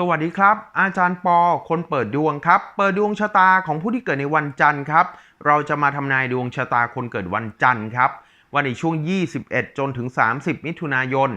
สวัสดีครับ อาจารย์ปอ คนเปิดดวงครับ เปิดดวงชะตาของผู้ที่เกิดในวันจันทร์ครับ เราจะมาทำนายดวงชะตาคนเกิดวันจันทร์ครับวันในช่วง 21 จนถึง 30 มิถุนายน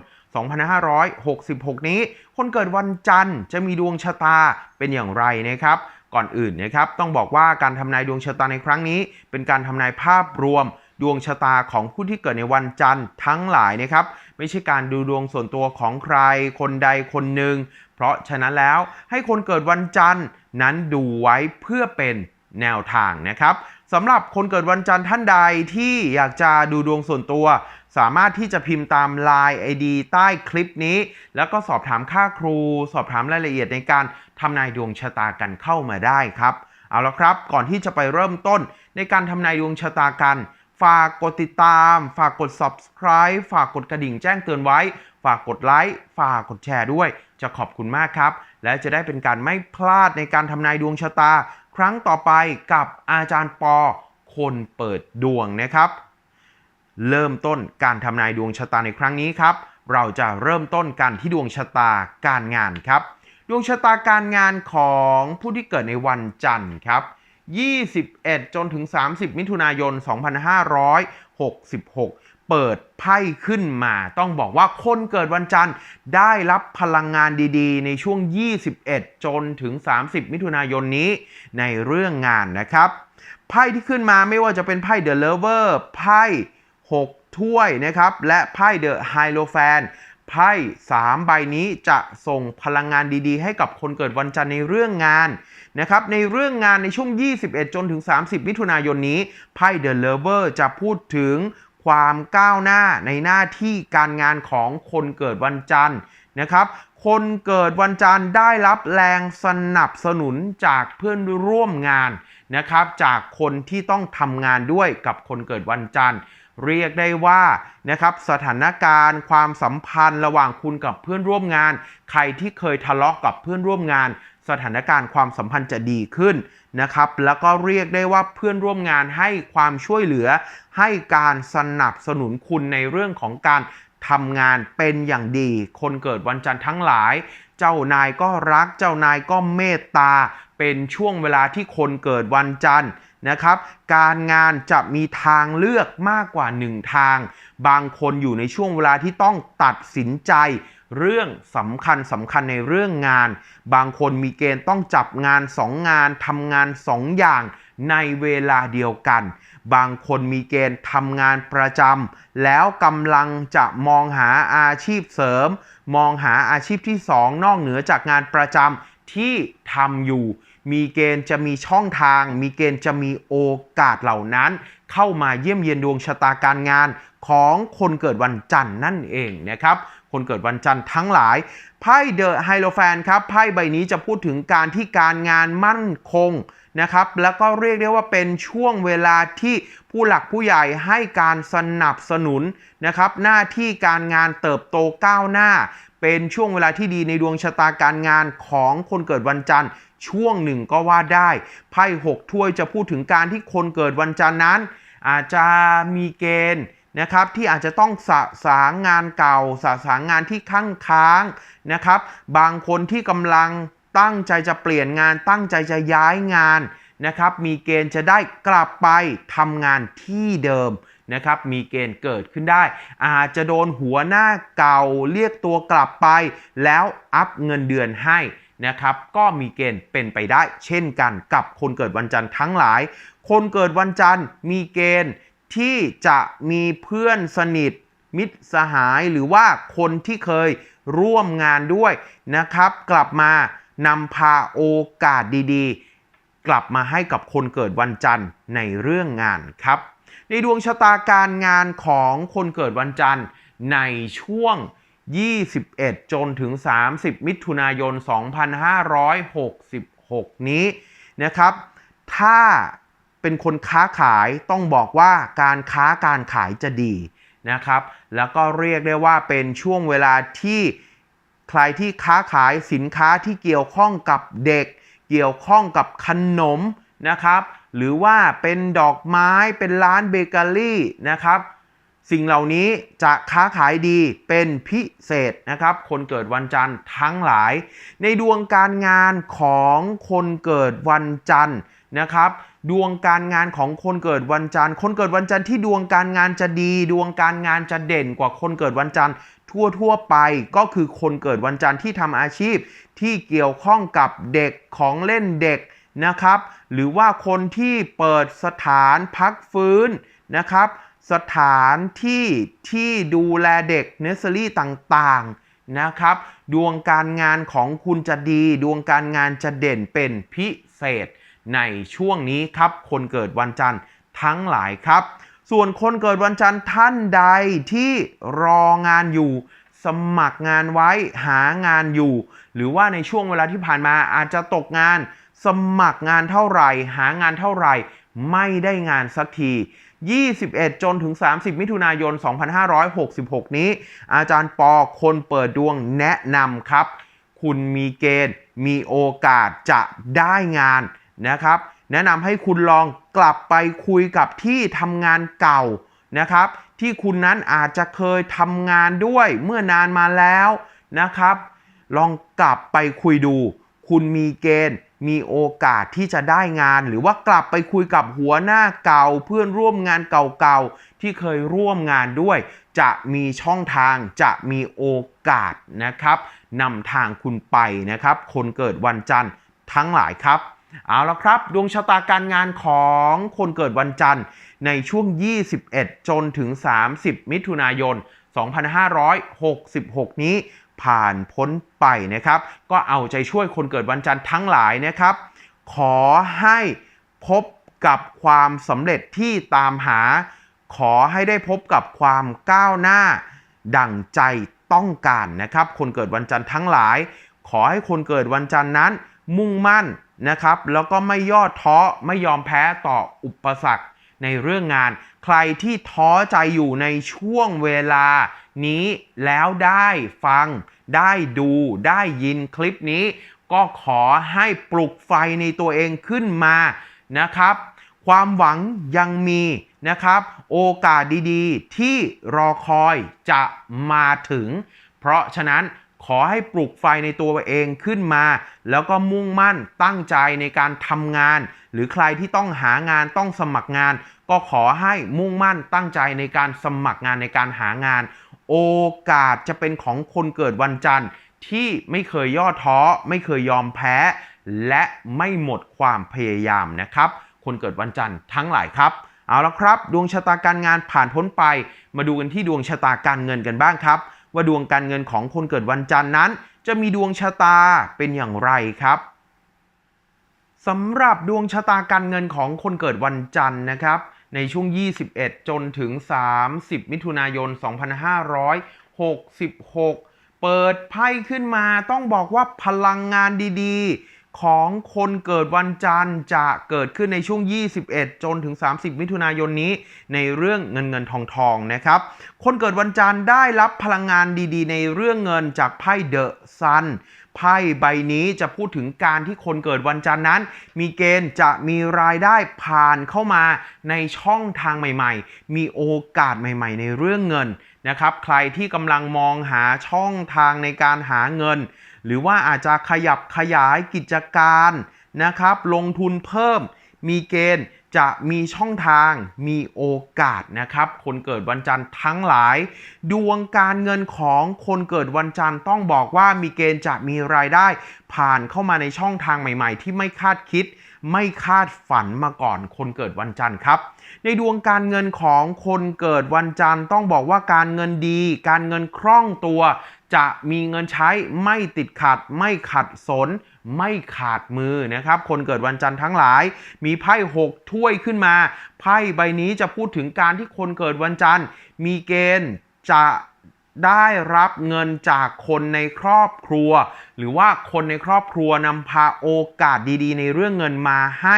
2566 นี้คนเกิดวันจันทร์จะมีดวงชะตาเป็นอย่างไรนะครับ ก่อนอื่นนะครับต้องบอกว่าการทำนายดวงชะตาในครั้งนี้ เป็นการทำนายภาพรวมดวงชะตาของผู้ที่เกิดในวันจันทร์ทั้งหลายนะครับ ไม่ใช่การดูดวงส่วนตัวของใครคนใดคนหนึ่ง เพราะฉะนั้นแล้วให้คนเกิดวันจันทร์นั้นดูไว้เพื่อเป็นแนวทางนะครับสำหรับคนเกิดวันจันทร์ท่านใดที่อยากจะดูดวงส่วนตัว สามารถที่จะพิมพ์ตาม Line ID ใต้คลิปนี้ แล้วก็สอบถามค่าครู สอบถามรายละเอียดในการทำนายดวงชะตากันเข้ามาได้ครับ เอาละครับ ก่อนที่จะไปเริ่มต้นในการทำนายดวงชะตากัน ฝากกดติดตาม ฝากกด subscribe ฝากกดกระดิ่งแจ้งเตือนไว้ ฝากกดไลค์ฝากกดแชร์ด้วย จะขอบคุณมากครับ และจะได้เป็นการไม่พลาดในการทำนายดวงชะตา ครั้งต่อไปกับอาจารย์ปอ คนเปิดดวงนะครับ เริ่มต้นการทำนายดวงชะตาในครั้งนี้ครับ เราจะเริ่มต้นกันที่ดวงชะตาการงานครับ ดวงชะตาการงานของผู้ที่เกิดในวันจันทร์ครับ 21 จนถึง 30 มิถุนายน 2566 เปิดไพ่ขึ้นมา ต้องบอกว่าคนเกิดวันจันทร์ได้รับพลังงานดีๆ ในช่วง 21 จนถึง 30 มิถุนายนนี้ในเรื่องงานนะครับ ไพ่ที่ขึ้นมาไม่ว่าจะเป็นไพ่ The Lover ไพ่ 6 ถ้วยนะครับ และไพ่ The Hierophant ไพ่3ใบนี้จะส่งพลังงานดีๆ ให้กับคนเกิดวันจันทร์ในเรื่องงานนะครับ ในเรื่องงานในช่วง 21 จนถึง 30 มิถุนายนนี้ ไพ่ The Lover จะพูดถึง ความก้าวหน้าในหน้าที่การงานของคนเกิดวันจันทร์นะครับ คนเกิดวันจันทร์ได้รับแรงสนับสนุนจากเพื่อนร่วมงานนะครับ จากคนที่ต้องทำงานด้วยกับคนเกิดวันจันทร์ เรียกได้ว่านะครับสถานการณ์ความสัมพันธ์ระหว่างคุณกับเพื่อนร่วมงาน ใครที่เคยทะเลาะกับเพื่อนร่วมงาน สถานการณ์ความสัมพันธ์จะดีขึ้นนะครับแล้วก็เรียกได้ว่าเพื่อนร่วมงานให้ความช่วยเหลือ ให้การสนับสนุนคุณในเรื่องของการทำงานเป็นอย่างดี คนเกิดวันจันทร์ทั้งหลาย เจ้านายก็รัก เจ้านายก็เมตตา เป็นช่วงเวลาที่คนเกิดวันจันทร์นะครับ การงานจะมีทางเลือกมากกว่าหนึ่งทาง บางคนอยู่ในช่วงเวลาที่ต้องตัดสินใจ เรื่องสำคัญสำคัญในเรื่องงาน บางคนมีเกณฑ์ต้องจับงานสองงานทำงานสองอย่างในเวลาเดียวกัน บางคนมีเกณฑ์ทำงานประจำแล้วกำลังจะมองหาอาชีพเสริม มองหาอาชีพที่สองนอกเหนือจากงานประจำที่ทำอยู่ มีเกณฑ์จะมีช่องทาง มีเกณฑ์จะมีโอกาสเหล่านั้น เข้ามาเยี่ยมเยียนดวงชะตาการงานของคนเกิดวันจันทร์นั่นเองนะครับ คนเกิดวันจันทร์ทั้งหลาย ไพ่เดอะไฮโลแฟนครับ ไพ่ใบนี้จะพูดถึงการที่การงานมั่นคงนะครับ แล้วก็เรียกได้ว่าเป็นช่วงเวลาที่ผู้หลักผู้ใหญ่ให้การสนับสนุนนะครับ หน้าที่การงานเติบโตก้าวหน้า เป็นช่วงเวลาที่ดีในดวงชะตาการงานของคนเกิดวันจันทร์ ช่วงหนึ่งก็ว่าได้ไพ่หกถ้วยจะพูดถึงการที่คนเกิดวันจันทร์นั้น อาจจะมีเกณฑ์นะครับที่อาจจะต้องสะสางงานเก่า สะสางงานที่ค้างค้างนะครับ บางคนที่กำลังตั้งใจจะเปลี่ยนงานตั้งใจจะย้ายงานนะครับมีเกณฑ์จะได้กลับไปทำงานที่เดิมนะครับมีเกณฑ์เกิดขึ้นได้ อาจจะโดนหัวหน้าเก่าเรียกตัวกลับไป แล้วอัพเงินเดือนให้ นะครับก็มีเกณฑ์เป็นไปได้เช่นกันกับคนเกิดวันจันทร์ทั้งหลาย คนเกิดวันจันทร์มีเกณฑ์ที่จะมีเพื่อนสนิทมิตรสหายหรือว่าคนที่เคยร่วมงานด้วยนะครับ กลับมานำพาโอกาสดีๆ กลับมาให้กับคนเกิดวันจันทร์ในเรื่องงานครับ ในดวงชะตาการงานของคนเกิดวันจันทร์ในช่วง 21 จนถึง 30 มิถุนายน 2566 นี้นะครับ ถ้าเป็นคนค้าขายต้องบอกว่าการค้าการขายจะดีนะครับ แล้วก็เรียกได้ว่าเป็นช่วงเวลาที่ใครที่ค้าขายสินค้าที่เกี่ยวข้องกับเด็ก เกี่ยวข้องกับขนมนะครับ หรือว่าเป็นดอกไม้เป็นร้านเบเกอรี่นะครับ สิ่งเหล่านี้จะค้าขายดีเป็นพิเศษนะครับ คนเกิดวันจันทร์ทั้งหลาย ในดวงการงานของคนเกิดวันจันทร์นะครับ ดวงการงานของคนเกิดวันจันทร์ คนเกิดวันจันทร์ที่ดวงการงานจะดี ดวงการงานจะเด่นกว่าคนเกิดวันจันทร์ทั่วทั่วไปก็คือคนเกิดวันจันทร์ที่ทำอาชีพที่เกี่ยวข้องกับเด็กของเล่นเด็กนะครับ หรือว่าคนที่เปิดสถานพักฟื้นนะครับ สถานที่ที่ดูแลเด็กเนสเซอรี่ต่างๆนะครับ ดวงการงานของคุณจะดี ดวงการงานจะเด่นเป็นพิเศษ ในช่วงนี้ครับ คนเกิดวันจันทร์ทั้งหลายครับ ส่วนคนเกิดวันจันทร์ท่านใดที่รองานอยู่ สมัครงานไว้หางานอยู่ หรือว่าในช่วงเวลาที่ผ่านมาอาจจะตกงาน สมัครงานเท่าไหร่ หางานเท่าไหร่ ไม่ได้งานสักที 21 จนถึง 30 มิถุนายน 2566 นี้ อาจารย์ปอคนเปิดดวงแนะนำครับ คุณมีเกณฑ์มีโอกาสจะได้งานนะครับ แนะนำให้คุณลองกลับไปคุยกับที่ทำงานเก่านะครับ ที่คุณนั้นอาจจะเคยทำงานด้วยเมื่อนานมาแล้วนะครับ ลองกลับไปคุยดู คุณมีเกณฑ์ มีโอกาสที่จะได้งาน หรือว่ากลับไปคุยกับหัวหน้าเก่า เพื่อนร่วมงานเก่าๆ ที่เคยร่วมงานด้วย จะมีช่องทางจะมีโอกาสนะครับนำทางคุณไปนะครับ คนเกิดวันจันทร์ทั้งหลายครับเอาละครับ ดวงชะตาการงานของคนเกิดวันจันทร์ในช่วง 21 จนถึง 30 มิถุนายน 2566 นี้ ผ่านพ้นไปนะครับ ก็เอาใจช่วยคนเกิดวันจันทร์ทั้งหลายนะครับ ขอให้พบกับความสำเร็จที่ตามหา ขอให้ได้พบกับความก้าวหน้า ดั่งใจต้องการนะครับ คนเกิดวันจันทร์ทั้งหลาย ขอให้คนเกิดวันจันทร์นั้น มุ่งมั่นนะครับ แล้วก็ไม่ย่อท้อไม่ยอมแพ้ต่ออุปสรรคในเรื่องงาน ใครที่ท้อใจอยู่ในช่วงเวลานี้แล้วได้ฟัง ได้ดูได้ยินคลิปนี้ ก็ขอให้ปลุกไฟในตัวเองขึ้นมานะครับ ความหวังยังมีนะครับ โอกาสดีๆ ที่รอคอยจะมาถึง เพราะฉะนั้น ขอให้ปลุกไฟในตัวเองขึ้นมา แล้วก็มุ่งมั่นตั้งใจในการทำงาน หรือใครที่ต้องหางานต้องสมัครงาน ก็ขอให้มุ่งมั่นตั้งใจในการสมัครงานในการหางาน โอกาสจะเป็นของคนเกิดวันจันทร์ที่ไม่เคยย่อท้อ ไม่เคยยอมแพ้ และไม่หมดความพยายามนะครับ คนเกิดวันจันทร์ทั้งหลายครับเอาละครับ ดวงชะตาการงานผ่านพ้นไป มาดูกันที่ดวงชะตาการเงินกันบ้างครับ ว่าดวงการเงินของคนเกิดวันจันทร์นั้น จะมีดวงชะตาเป็นอย่างไรครับสำหรับดวงชะตาการเงินของคนเกิดวันจันทร์นะครับ ในช่วง 21 จนถึง 30 มิถุนายน 2566 เปิดไพ่ขึ้นมาต้องบอกว่าพลังงานดีๆ ของคนเกิดวันจันทร์จะเกิดขึ้นในช่วง 21 จนถึง 30 มิถุนายนนี้ ในเรื่องเงินเงินทองทองนะครับ คนเกิดวันจันทร์ได้รับพลังงานดีๆ ในเรื่องเงินจากไพ่เดอะซันไพ่ใบนี้จะพูดถึงการที่คนเกิดวันจันทร์นั้น มีเกณฑ์จะมีรายได้ผ่านเข้ามาในช่องทางใหม่ ๆ มีโอกาสใหม่ ๆ ในเรื่องเงินนะครับ ใครที่กำลังมองหาช่องทางในการหาเงิน หรือว่าอาจจะขยับขยายกิจการนะครับ ลงทุนเพิ่ม มีเกณฑ์จะมีช่องทาง มีโอกาสนะครับ คนเกิดวันจันทร์ทั้งหลาย ดวงการเงินของคนเกิดวันจันทร์ต้องบอกว่ามีเกณฑ์จะมีรายได้ ผ่านเข้ามาในช่องทางใหม่ ๆ ที่ไม่คาดคิด ไม่คาดฝันมาก่อนคนเกิดวันจันทร์ครับ ในดวงการเงินของคนเกิดวันจันทร์ต้องบอกว่าการเงินดี การเงินคล่องตัว จะมีเงินใช้ไม่ติดขัด ไม่ขัดสน ไม่ขาดมือนะครับ คนเกิดวันจันทร์ทั้งหลาย มีไพ่หกถ้วยขึ้นมา ไพ่ใบนี้จะพูดถึงการที่คนเกิดวันจันทร์ มีเกณฑ์จะได้รับเงินจากคนในครอบครัว หรือว่าคนในครอบครัวนำพาโอกาสดีๆ ในเรื่องเงินมาให้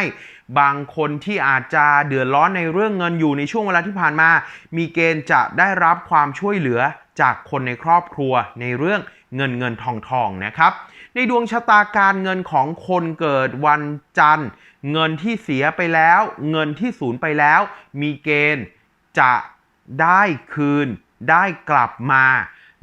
บางคนที่อาจจะเดือดร้อนในเรื่องเงินอยู่ในช่วงเวลาที่ผ่านมา มีเกณฑ์จะได้รับความช่วยเหลือจากคนในครอบครัวในเรื่องเงินเงินทองทองนะครับ ในดวงชะตาการเงินของคนเกิดวันจันทร์ เงินที่เสียไปแล้ว เงินที่สูญไปแล้ว มีเกณฑ์จะได้คืน ได้กลับมา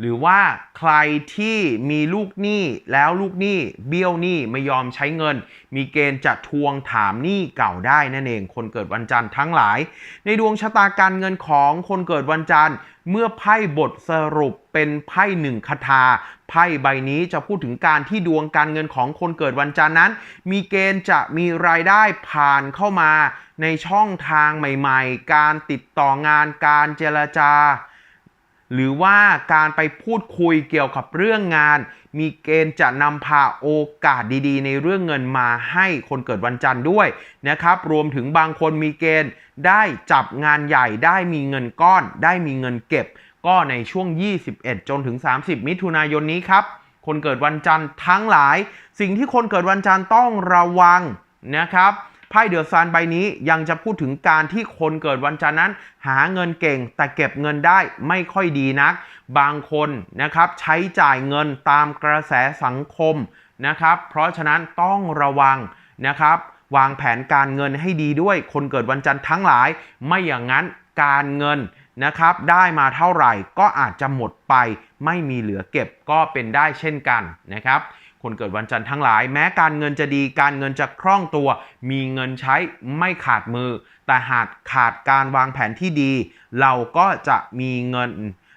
หรือว่าใครที่มีลูกหนี้แล้วลูกหนี้เบี้ยวหนี้ไม่ยอมใช้เงิน มีเกณฑ์จะทวงถามหนี้เก่าได้นั่นเอง คนเกิดวันจันทร์ทั้งหลาย ในดวงชะตาการเงินของคนเกิดวันจันทร์ เมื่อไพ่บทสรุปเป็นไพ่หนึ่งคาถาไพ่ใบนี้จะพูดถึงการที่ดวงการเงินของคนเกิดวันจันทร์นั้น มีเกณฑ์จะมีรายได้ผ่านเข้ามาในช่องทางใหม่ ๆ การติดต่องานการเจรจา หรือว่าการไปพูดคุยเกี่ยวกับเรื่องงาน มีเกณฑ์จะนำพาโอกาสดีๆ ในเรื่องเงินมาให้คนเกิดวันจันทร์ด้วยนะครับ รวมถึงบางคนมีเกณฑ์ได้จับงานใหญ่ได้มีเงินก้อน ได้มีเงินเก็บ ก็ในช่วง 21 จนถึง 30 มิถุนายนนี้ครับ คนเกิดวันจันทร์ทั้งหลาย สิ่งที่คนเกิดวันจันทร์ต้องระวังนะครับ ไพ่เดือดซานใบนี้ยังจะพูดถึงการที่คนเกิดวันจันทร์นั้น หาเงินเก่ง แต่เก็บเงินได้ไม่ค่อยดีนัก บางคนนะครับใช้จ่ายเงินตามกระแสสังคมนะครับ เพราะฉะนั้นต้องระวังนะครับวางแผนการเงินให้ดีด้วยคนเกิดวันจันทร์ทั้งหลาย ไม่อย่างนั้นการเงินนะครับ ได้มาเท่าไหร่ก็อาจจะหมดไป ไม่มีเหลือเก็บก็เป็นได้เช่นกันนะครับ คนเกิดวันจันทร์ทั้งหลาย แม้การเงินจะดีการเงินจะคล่องตัว มีเงินใช้ไม่ขาดมือ แต่หากขาดการวางแผนที่ดี เราก็จะมีเงิน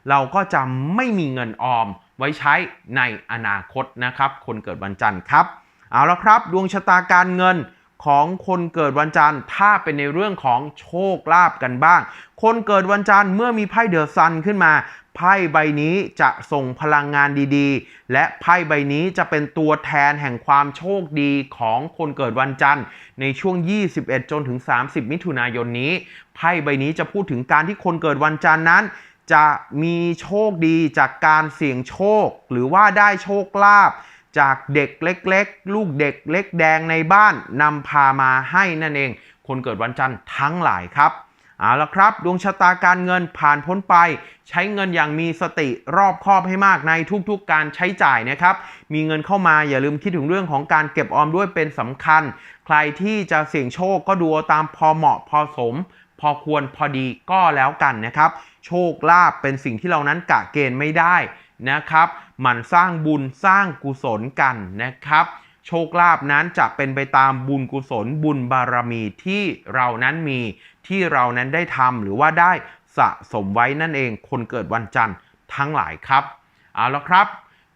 เราก็จะไม่มีเงินออม ไว้ใช้ในอนาคตนะครับ คนเกิดวันจันทร์ครับเอาละครับ ดวงชะตาการเงิน ของคนเกิดวันจันทร์ ถ้าเป็นในเรื่องของโชคลาภกันบ้าง คนเกิดวันจันทร์เมื่อมีไพ่เดอะซันขึ้นมาไพ่ใบนี้จะส่งพลังงานดีๆ และไพ่ใบนี้จะเป็นตัวแทนแห่งความโชคดีของคนเกิดวันจันทร์ ในช่วง 21 จนถึง 30 มิถุนายนนี้ ไพ่ใบนี้จะพูดถึงการที่คนเกิดวันจันทร์นั้น จะมีโชคดีจากการเสี่ยงโชค หรือว่าได้โชคลาภ จากเด็กเล็ก ๆ ลูกเด็กเล็กแดงในบ้านนำพามาให้นั่นเอง คนเกิดวันจันทร์ทั้งหลายครับเอาละครับ ดวงชะตาการเงินผ่านพ้นไป ใช้เงินอย่างมีสติรอบคอบให้มากในทุกๆการใช้จ่ายนะครับ มีเงินเข้ามาอย่าลืมคิดถึงเรื่องของการเก็บออมด้วยเป็นสำคัญ ใครที่จะเสี่ยงโชคก็ดูตามพอเหมาะพอสม พอควรพอดีก็แล้วกันนะครับ โชคลาภเป็นสิ่งที่เรานั้นกะเกณฑ์ไม่ได้ นะครับ หมันสร้างบุญสร้างกุศลกันนะครับ โชคลาภนั้นจะเป็นไปตามบุญกุศลบุญบารมีที่เรานั้นมีที่เรานั้นได้ทำหรือว่าได้สะสมไว้นั่นเอง คนเกิดวันจันทร์ทั้งหลายครับเอาละครับ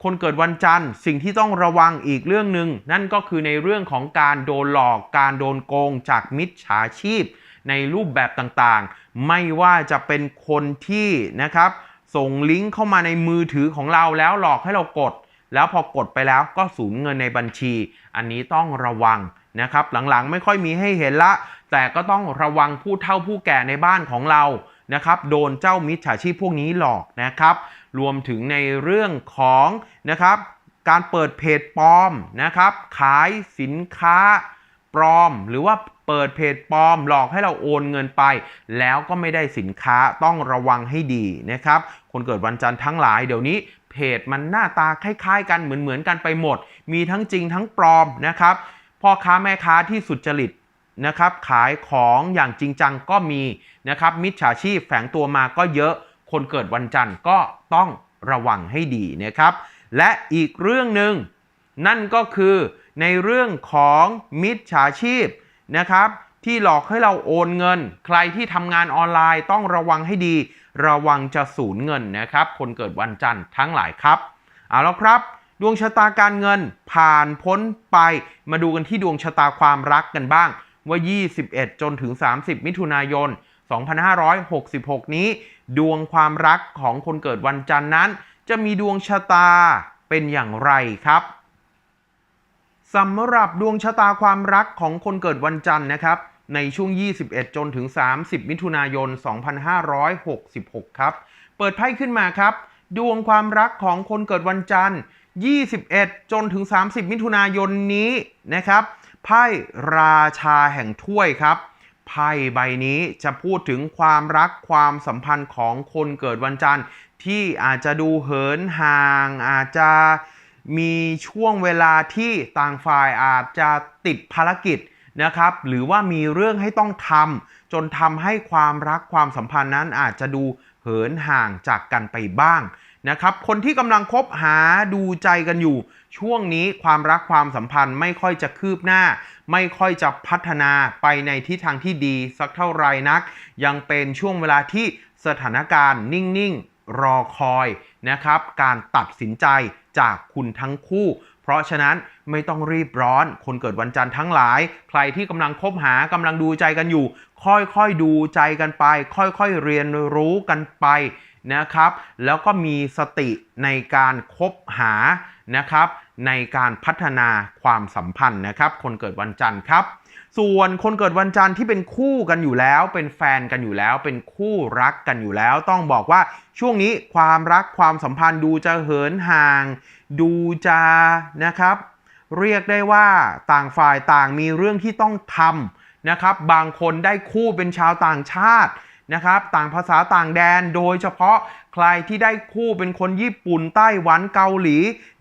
คนเกิดวันจันทร์สิ่งที่ต้องระวังอีกเรื่องหนึ่งนั่นก็คือในเรื่องของการโดนหลอกการโดนโกงจากมิจฉาชีพ ในรูปแบบต่างๆ ไม่ว่าจะเป็นคนที่นะครับ ส่งลิงก์เข้ามาในมือถือของเราแล้วหลอกให้เรากด แล้วพอกดไปแล้วก็สูญเงินในบัญชี อันนี้ต้องระวังนะครับ หลังๆไม่ค่อยมีให้เห็นละ แต่ก็ต้องระวังผู้เฒ่าผู้แก่ในบ้านของเรานะครับโดนเจ้ามิจฉาชีพพวกนี้หลอกนะครับ รวมถึงในเรื่องของนะครับการเปิดเพจปลอมนะครับ ขายสินค้า ปลอม หรือว่าเปิดเพจปลอมหลอกให้เราโอนเงินไป แล้วก็ไม่ได้สินค้าต้องระวังให้ดีนะครับ คนเกิดวันจันทร์ทั้งหลายเดี๋ยวนี้เพจมันหน้าตาคล้ายๆ กันเหมือนๆกันไปหมด มีทั้งจริงทั้งปลอมนะครับพ่อค้าแม่ค้าที่สุจริตนะครับขายของอย่างจริงจังก็มีนะครับมิจฉาชีพแฝงตัวมาก็เยอะ คนเกิดวันจันทร์ก็ต้องระวังให้ดีนะครับ และอีกเรื่องหนึ่งนั่นก็คือ ในเรื่องของมิจฉาชีพนะครับ ที่หลอกให้เราโอนเงิน ใครที่ทำงานออนไลน์ต้องระวังให้ดี ระวังจะสูญเงินนะครับ คนเกิดวันจันทร์ทั้งหลายครับเอาแล้วครับ ดวงชะตาการเงินผ่านพ้นไป มาดูกันที่ดวงชะตาความรักกันบ้างว่า 21 จนถึง 30 มิถุนายน 2566 นี้ ดวงความรักของคนเกิดวันจันทร์นั้น จะมีดวงชะตาเป็นอย่างไรครับ สำหรับดวงชะตาความรักของคนเกิดวันจันทร์นะครับ ในช่วง 21 จนถึง 30 มิถุนายน 2566 ครับ เปิดไพ่ขึ้นมาครับ ดวงความรักของคนเกิดวันจันทร์ 21 จนถึง 30 มิถุนายนนี้นะครับ ไพ่ราชาแห่งถ้วยครับ ไพ่ใบนี้จะพูดถึงความรักความสัมพันธ์ของคนเกิดวันจันทร์ ที่อาจจะดูเหินห่างอาจจะ มีช่วงเวลาที่ต่างฝ่ายอาจจะติดภารกิจนะครับ หรือว่ามีเรื่องให้ต้องทำจนทำให้ความรักความสัมพันธ์นั้นอาจจะดูเหินห่างจากกันไปบ้างนะครับ คนที่กำลังคบหาดูใจกันอยู่ ช่วงนี้ความรักความสัมพันธ์ไม่ค่อยจะคืบหน้า ไม่ค่อยจะพัฒนาไปในทิศทางที่ดีสักเท่าไหรนัก ยังเป็นช่วงเวลาที่สถานการณ์นิ่งๆ รอคอยนะครับ การตัดสินใจ จากคุณทั้งคู่ เพราะฉะนั้นไม่ต้องรีบร้อน คนเกิดวันจันทร์ทั้งหลาย ใครที่กำลังคบหากำลังดูใจกันอยู่ ค่อยๆดูใจกันไป ค่อยๆเรียนรู้กันไปนะครับ แล้วก็มีสติในการคบหานะครับ ในการพัฒนาความสัมพันธ์นะครับ คนเกิดวันจันทร์ครับ ส่วนคนเกิดวันจันทร์ที่เป็นคู่กันอยู่แล้ว เป็นแฟนกันอยู่แล้ว เป็นคู่รักกันอยู่แล้ว ต้องบอกว่าช่วงนี้ความรักความสัมพันธ์ดูจะเหินห่าง ดูจะนะครับ เรียกได้ว่าต่างฝ่ายต่างมีเรื่องที่ต้องทำนะครับ บางคนได้คู่เป็นชาวต่างชาตินะครับ ต่างภาษาต่างแดนโดยเฉพาะใครที่ได้คู่เป็นคนญี่ปุ่นไต้หวันเกาหลี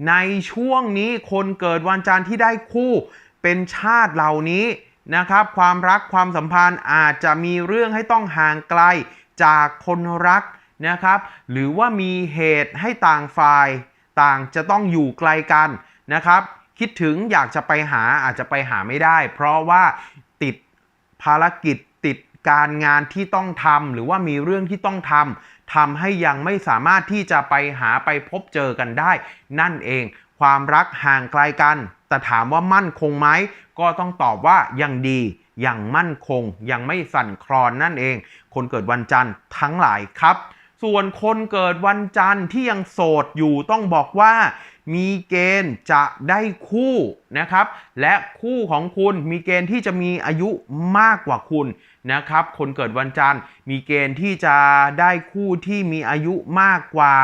ในช่วงนี้คนเกิดวันจันทร์ที่ได้คู่เป็นชาติเหล่านี้ นะครับ ความรักความสัมพันธ์อาจจะมีเรื่องให้ต้องห่างไกลจากคนรักนะครับ หรือว่ามีเหตุให้ต่างฝ่าย ต่างจะต้องอยู่ไกลกันนะครับ คิดถึงอยากจะไปหาอาจจะไปหาไม่ได้ เพราะว่าติดภารกิจติดการงานที่ต้องทำหรือว่ามีเรื่องที่ต้องทำทำให้ยังไม่สามารถที่จะไปหาไปพบเจอกันได้ นั่นเอง ความรักห่างไกลกัน แต่ถามว่ามั่นคงไหม ก็ต้องตอบว่ายังดียังมั่นคง ยังไม่สั่นคลอนนั่นเอง คนเกิดวันจันทร์ทั้งหลายครับ ส่วนคนเกิดวันจันทร์ที่ยังโสดอยู่ต้องบอกว่า มีเกณฑ์จะได้คู่นะครับ และคู่ของคุณมีเกณฑ์ที่จะมีอายุมากกว่าคุณนะครับ คนเกิดวันจันทร์มีเกณฑ์ที่จะได้คู่ที่มีอายุมากกว่า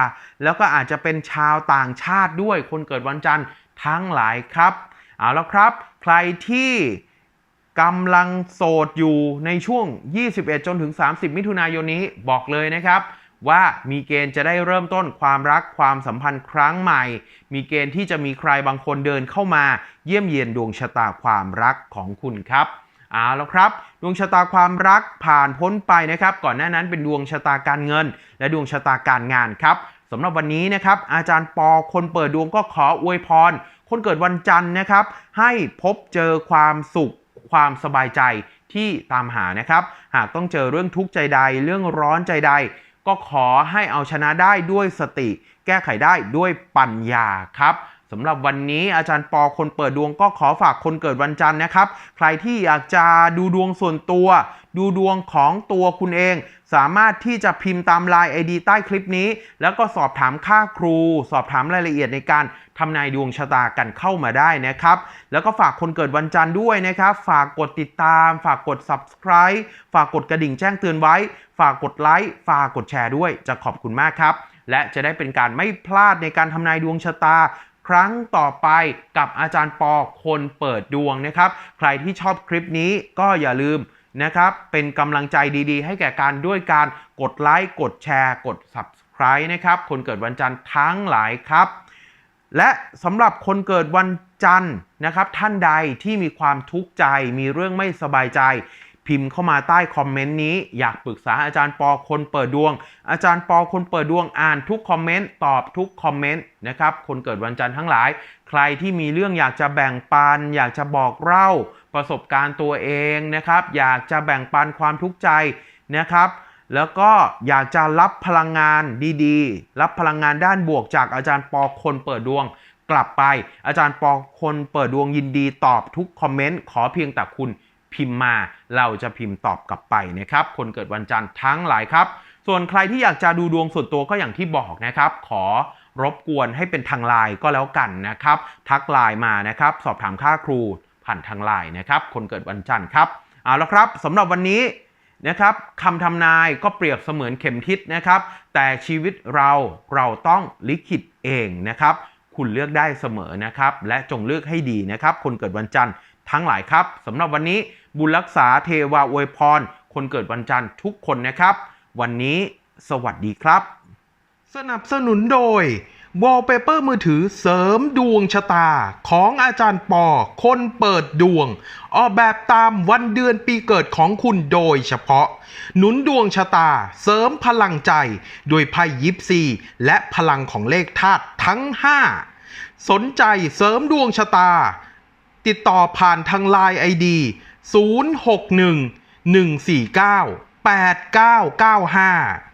แล้วก็อาจจะเป็นชาวต่างชาติด้วย คนเกิดวันจันทร์ทั้งหลายครับเอาล้วครับ ใครที่กำลังโสดอยู่ในช่วง 21 จนถึง 30 มิถุนายนนี้บอกเลยนะครับ ว่ามีเกณฑ์จะได้เริ่มต้นความรักความสัมพันธ์ครั้งใหม่ มีเกณฑ์ที่จะมีใครบางคนเดินเข้ามา เยี่ยมเยียนดวงชะตาความรักของคุณครับเอาแล้วครับดวงชะตาความรักผ่านพ้นไปนะครับ ก่อนหน้านั้นเป็นดวงชะตาการเงิน และดวงชะตาการงานครับสำหรับวันนี้นะครับ อาจารย์ปอคนเปิดดวงก็ขออวยพร คนเกิดวันจันทร์นะครับ ให้พบเจอความสุข ความสบายใจที่ตามหานะครับ หากต้องเจอเรื่องทุกข์ใจใด เรื่องร้อนใจใด ก็ขอให้เอาชนะได้ด้วยสติ แก้ไขได้ด้วยปัญญาครับ สำหรับวันนี้อาจารย์ปอคนเปิดดวงก็ขอฝากคนเกิดวันจันทร์นะครับ ใครที่อยากจะดูดวงส่วนตัว ดูดวงของตัวคุณเอง สามารถที่จะพิมพ์ตามไลน์ ID ใต้คลิปนี้ แล้วก็สอบถามค่าครู สอบถามรายละเอียดในการทำนายดวงชะตากันเข้ามาได้นะครับ แล้วก็ฝากคนเกิดวันจันทร์ด้วยนะครับ ฝากกดติดตาม ฝากกด subscribe ฝากกดกระดิ่งแจ้งเตือนไว้ ฝากกดไลค์ฝากกดแชร์ด้วย จะขอบคุณมากครับและจะได้เป็นการไม่พลาดในการทำนายดวงชะตา ครั้งต่อไปกับอาจารย์ปอคนเปิดดวงนะครับ ใครที่ชอบคลิปนี้ก็อย่าลืมนะครับเป็นกำลังใจดีๆ ให้แก่การด้วยการกดไลค์กดแชร์ กด subscribe นะครับ คนเกิดวันจันทร์ทั้งหลายครับ และสำหรับคนเกิดวันจันทร์นะครับ ท่านใดที่มีความทุกข์ใจมีเรื่องไม่สบายใจ พิมพ์เข้ามาใต้คอมเมนต์นี้ อยากปรึกษาอาจารย์ปอคนเปิดดวง อาจารย์ปอคนเปิดดวงอ่านทุกคอมเมนต์ตอบทุกคอมเมนต์นะครับคนเกิดวันจันทร์ทั้งหลาย ใครที่มีเรื่องอยากจะแบ่งปัน อยากจะบอกเล่าประสบการณ์ตัวเองนะครับ อยากจะแบ่งปันความทุกข์ใจนะครับแล้วก็อยากจะรับพลังงานดีๆ รับพลังงานด้านบวกจากอาจารย์ปอคนเปิดดวงกลับไป อาจารย์ปอคนเปิดดวงยินดีตอบทุกคอมเมนต์ขอเพียงแต่คุณ พิมพ์มา เราจะพิมพ์ตอบกลับไปนะครับ คนเกิดวันจันทร์ทั้งหลายครับ ส่วนใครที่อยากจะดูดวงส่วนตัวก็อย่างที่บอกนะครับ ขอรบกวนให้เป็นทางไลน์ก็แล้วกันนะครับ ทักไลน์มานะครับ สอบถามค่าครูผ่านทางไลน์นะครับ คนเกิดวันจันทร์ครับเอาละครับสำหรับวันนี้นะครับคำทำนายก็เปรียบเสมือนเข็มทิศนะครับ แต่ชีวิตเราเราต้องลิขิตเองนะครับ คุณเลือกได้เสมอนะครับ และจงเลือกให้ดีนะครับ คนเกิดวันจันทร์ ทั้งหลายครับสำหรับวันนี้บุญรักษาเทวาอวยพร คนเกิดวันจันทร์ทุกคนนะครับ วันนี้สวัสดีครับ สนับสนุนโดยวอลเปเปอร์มือถือเสริมดวงชะตา ของอาจารย์ปอ คนเปิดดวง ออกแบบตามวันเดือนปีเกิดของคุณโดยเฉพาะ หนุนดวงชะตา เสริมพลังใจ โดยไพ่ยิปซีและพลังของเลขธาตุทั้ง 5 สนใจเสริมดวงชะตา ติดต่อผ่านทางไลน์ไอดี061 149 8995